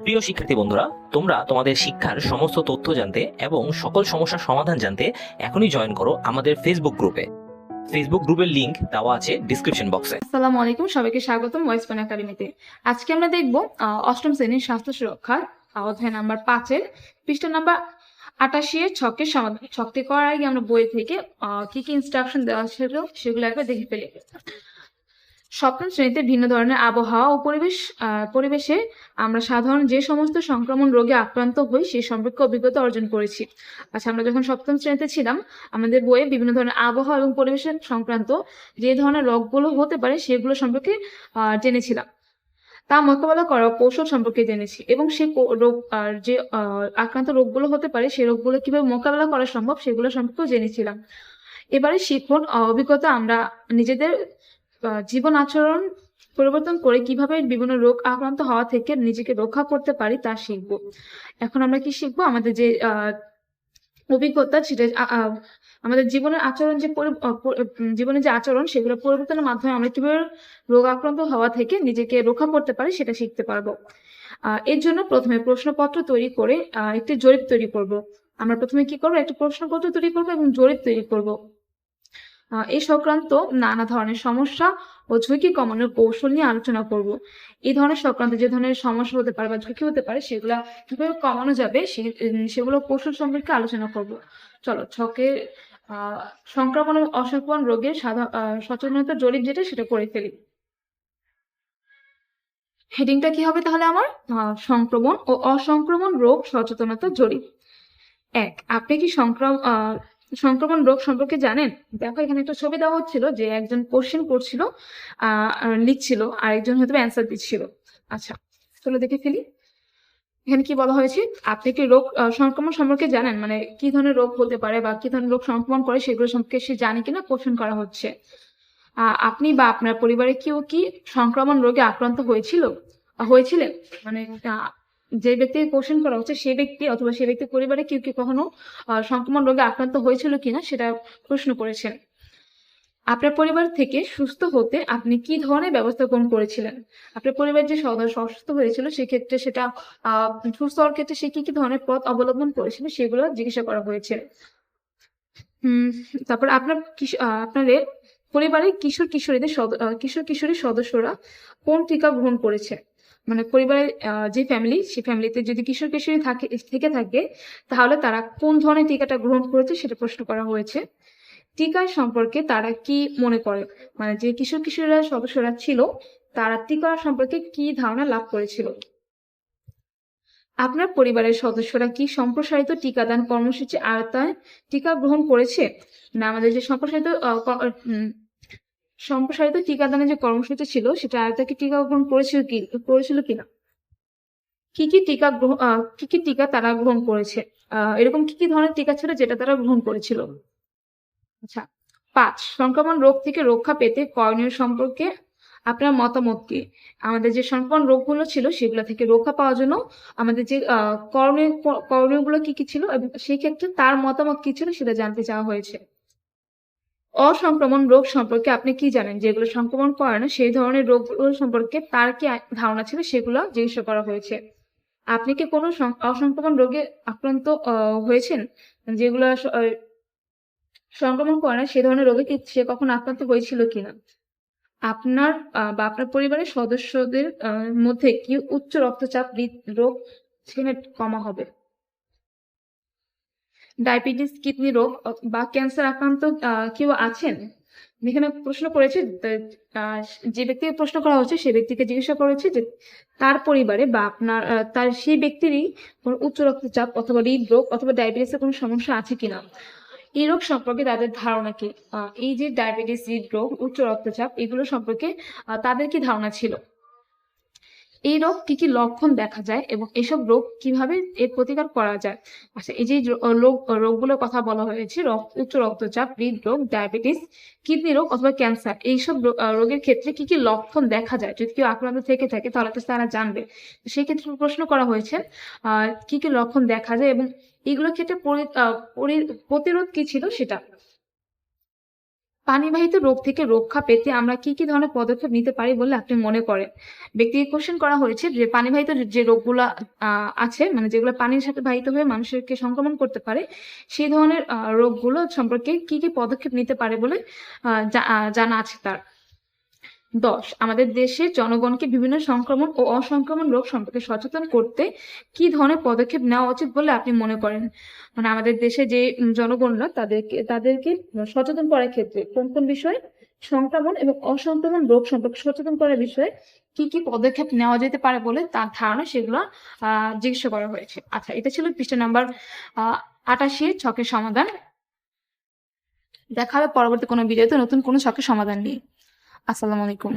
প্রিয় শিক্ষার্থী বন্ধুরা, তোমরা তোমাদের শিক্ষার সমস্ত তথ্য জানতে এবং সকল সমস্যার সমাধান জানতে এখনই জয়েন করো আমাদের ফেসবুক গ্রুপে ফেসবুক গ্রুপের লিংক দেওয়া আছে ডিসক্রিপশন বক্সে আসসালামু আলাইকুম, সবাইকে স্বাগতম ভয়েস পয়েন্ট একাডেমিতে আজকে আমরা দেখব অষ্টম শ্রেণির স্বাস্থ্য সুরক্ষার অধ্যায় নাম্বার পাঁচের পৃষ্ঠা নাম্বার আটাশি এর ছকের সমাধান, ছকটি করার আগে আমরা বই থেকে কি কি ইনস্ট্রাকশন দেওয়া ছিল সেগুলো একবার দেখে ফেলি। সপ্তম শ্রেণীতে ভিন্ন ধরনের আবহাওয়া ও পরিবেশ পরিবেশে আমরা সাধারণ যে সমস্ত সংক্রমণ রোগে আক্রান্ত হই সেই সম্পর্কে অভিজ্ঞতা অর্জন করেছি। আচ্ছা আমরা যখন সপ্তম শ্রেণীতে ছিলাম, আমাদের বইয়ে বিভিন্ন ধরনের আবহাওয়া এবং পরিবেশের সংক্রান্ত যে ধরনের রোগগুলো হতে পারে, সেগুলো সম্পর্কে জেনেছিলাম। তা মোকাবেলা করা কৌশল সম্পর্কে জেনেছি এবং সে রোগ যে আক্রান্ত রোগগুলো হতে পারে সেই রোগগুলো কীভাবে মোকাবেলা করা সম্ভব, সেগুলো সম্পর্কেও জেনেছিলাম। এবারে শিখন অভিজ্ঞতা আমরা নিজেদের জীবন আচরণ পরিবর্তন করে কীভাবে বিভিন্ন রোগ আক্রান্ত হওয়া থেকে নিজেকে রক্ষা করতে পারি তা শিখব। এখন আমরা কি শিখব? আমাদের যে অভিজ্ঞতা সেটা আমাদের জীবনের আচরণ যে জীবনের যে আচরণ সেগুলো পরিবর্তনের মাধ্যমে আমরা কীভাবে রোগ আক্রান্ত হওয়া থেকে নিজেকে রক্ষা করতে পারি সেটা শিখতে পারব। এর জন্য প্রথমে প্রশ্নপত্র তৈরি করে একটি জরিপ তৈরি করব। আমরা প্রথমে কি করব? একটি প্রশ্নপত্র তৈরি করব এবং জরিপ তৈরি করব। এই সংক্রান্ত নানা ধরনের সমস্যা ও ঝুঁকি কমানোর কৌশল নিয়ে আলোচনা করব। এই ধরনের সংক্রান্ত যে ধরনের সমস্যা হতে পারে বা ঝুঁকি হতে পারে সেগুলা কীভাবে কমানো যাবে সেগুলো কৌশল সম্পর্কে আলোচনা করব। চলো ছকে আহ সংক্রমণ অসংক্রমণ রোগের সচেতনতা জরিপ যেটা সেটা করে ফেলি। হেডিংটা কি হবে তাহলে আমার? সংক্রমণ ও অসংক্রমণ রোগ সচেতনতা জরিপ। এক আপনি কি সংক্রমণ আহ, সংক্রমণ রোগ সম্পর্কে জানেন? দেখো, এখানে একটা ছবি দেওয়া হচ্ছিল যে একজন কোশ্চেন করছিল আহ লিখছিল আর একজন হয়তো অ্যান্সার দিচ্ছিল। আচ্ছা চলো দেখে ফেলি। এখানে কি বলা হয়েছে? আপনি কি রোগ সংক্রমণ সম্পর্কে জানেন? মানে কি ধরনের রোগ হতে পারে বা কি ধরনের রোগ সংক্রমণ করে সেগুলো সম্পর্কে সে জানে কিনা? কোশ্চেন করা হচ্ছে। আপনি বা আপনার পরিবারে কেউ কি সংক্রমণ রোগে আক্রান্ত হয়েছিল? হয়েছিলেন? মানে যে ব্যক্তিকে কোশ্চেন করা হচ্ছে সেই ব্যক্তি অথবা সেই ব্যক্তির পরিবারে কেউ কি কখনো সংক্রমণ রোগে আক্রান্ত হয়েছিল কিনা সেটা প্রশ্ন করেছেন। আপনার পরিবার থেকে সুস্থ হতে আপনি কি ধরনের ব্যবস্থা গ্রহণ করেছিলেন? আপনার পরিবার যে সদস্য অসুস্থ হয়েছিল, সেক্ষেত্রে সেটা সুস্থ হওয়ার ক্ষেত্রে সে কি কি ধরনের পথ অবলম্বন করেছিল সেগুলো জিজ্ঞাসা করা হয়েছে। হুম, তারপর আপনার আপনাদের পরিবারের কিশোর কিশোরীদের কিশোর কিশোরী সদস্যরা কোন টিকা গ্রহণ করেছে? মানে পরিবারের যে ফ্যামিলি সেই ফ্যামিলিতে যদি কিশোর কিশোরী থাকে, থেকে থাকে, তাহলে তারা কোন ধরনের টিকাটা গ্রহণ করেছে সেটা প্রশ্ন করা হয়েছে। টিকার সম্পর্কে তারা কি মনে করে? মানে যে কিশোর কিশোরীরা সদস্যরা ছিল, তারা টিকা সম্পর্কে কি ধারণা লাভ করেছিল? আপনার পরিবারের সদস্যরা কি সম্প্রসারিত টিকাদান কর্মসূচি আওতায় টিকা গ্রহণ করেছে? না, আমাদের যে সম্প্রসারিত সম্প্রসারিত টিকাদানের যে কর্মসূচি ছিল, সেটা আওতায় কি টিকা গ্রহণ করেছিল কি, করেছিল কিনা? কি কি টিকা কি কি টিকা তারা গ্রহণ করেছে? এরকম কি কি ধরনের টিকা ছিল যেটা তারা গ্রহণ করেছিল? আচ্ছা পাঁচ, সংক্রমণ রোগ থেকে রক্ষা পেতে করণীয় সম্পর্কে আপনার মতামত কি? আমাদের যে সংক্রমণ রোগগুলো ছিল, সেগুলো থেকে রক্ষা পাওয়ার জন্য আমাদের যে করণীয়, করণীয়গুলো কি কি ছিল এবং সেই ক্ষেত্রে তার মতামত কি ছিল সেটা জানতে চাওয়া হয়েছে। অসংক্রমণ রোগ সম্পর্কে আপনি কি জানেন? যেগুলো সংক্রমণ করে না, সেই ধরনের রোগগুলো সম্পর্কে তার কি ধারণা ছিল? সেগুলো জিজ্ঞাসা করা হয়েছে। আপনি কি কোনো অসংক্রমণ রোগে আক্রান্ত হয়েছেন? যেগুলো সংক্রমণ করে না, সে ধরনের রোগে কি সে কখনো আক্রান্ত হয়েছিল কিনা? আপনার বা আপনার পরিবারের সদস্যদের মধ্যে কি উচ্চ রক্তচাপ হৃদরোগ সেখানে কমা হবে? ডায়াবেটিস, কিডনি রোগ বা ক্যান্সার আক্রান্ত কেউ আছেন? এখানে প্রশ্ন করেছে যে ব্যক্তিকে প্রশ্ন করা হচ্ছে সেই ব্যক্তিকে জিজ্ঞাসা করেছে যে, তার পরিবারে বা আপনার তার সেই ব্যক্তিরই কোনো উচ্চ রক্তচাপ অথবা হৃদরোগ অথবা ডায়াবেটিসের কোনো সমস্যা আছে কিনা? এই রোগ সম্পর্কে তাদের ধারণা কি? এই যে ডায়াবেটিস, হৃদরোগ, উচ্চ রক্তচাপ, এগুলো সম্পর্কে তাদের কি ধারণা ছিল? এই রোগ কি কি লক্ষণ দেখা যায় এবং এসব রোগ কীভাবে এর প্রতিকার করা যায়? আচ্ছা এই যে রোগ, রোগগুলোর কথা বলা হয়েছে উচ্চ রক্তচাপ, হৃদরোগ, ডায়াবেটিস, কিডনি রোগ অথবা ক্যান্সার, এইসব রোগের ক্ষেত্রে কি কি লক্ষণ দেখা যায়? যদি কেউ আক্রান্ত থেকে থাকে, তাহলে তো তারা জানবে। সেই ক্ষেত্রে প্রশ্ন করা হয়েছে, আহ, কি কি লক্ষণ দেখা যায় এবং এগুলোর ক্ষেত্রে পরি- প্রতিরোধ কি ছিল সেটা? পানিবাহিত রোগ থেকে রক্ষা পেতে আমরা কি কি ধরনের পদক্ষেপ নিতে পারি বলে আপনি মনে করেন? ব্যক্তিকে কোশ্চেন করা হয়েছে যে পানিবাহিত যে রোগগুলো আছে মানে যেগুলো পানির সাথে বাহিত হয়ে মানুষকে সংক্রমণ করতে পারে, সেই ধরনের রোগগুলো সম্পর্কে কি কি পদক্ষেপ নিতে পারে বলে জানা আছে তার। দশ, আমাদের দেশের জনগণকে বিভিন্ন সংক্রমণ ও অসংক্রমণ রোগ সম্পর্কে সচেতন করতে কি ধরনের পদক্ষেপ নেওয়া উচিত বলে আপনি মনে করেন? মানে আমাদের দেশে যে জনগণরা তাদেরকে তাদেরকে সচেতন করার ক্ষেত্রে কোন কোন বিষয়ে? সংক্রমণ এবং অসংক্রমণ রোগ সম্পর্কে সচেতন করার বিষয়ে কি কি পদক্ষেপ নেওয়া যেতে পারে বলে তার ধারণা সেগুলো জিজ্ঞাসা করা হয়েছে। আচ্ছা এটা ছিল পৃষ্ঠা নাম্বার আটাশি, ছকের সমাধান। দেখা হবে পরবর্তী কোনো ভিডিওতে নতুন কোনো ছকের সমাধান নিয়ে। আসসালামু আলাইকুম।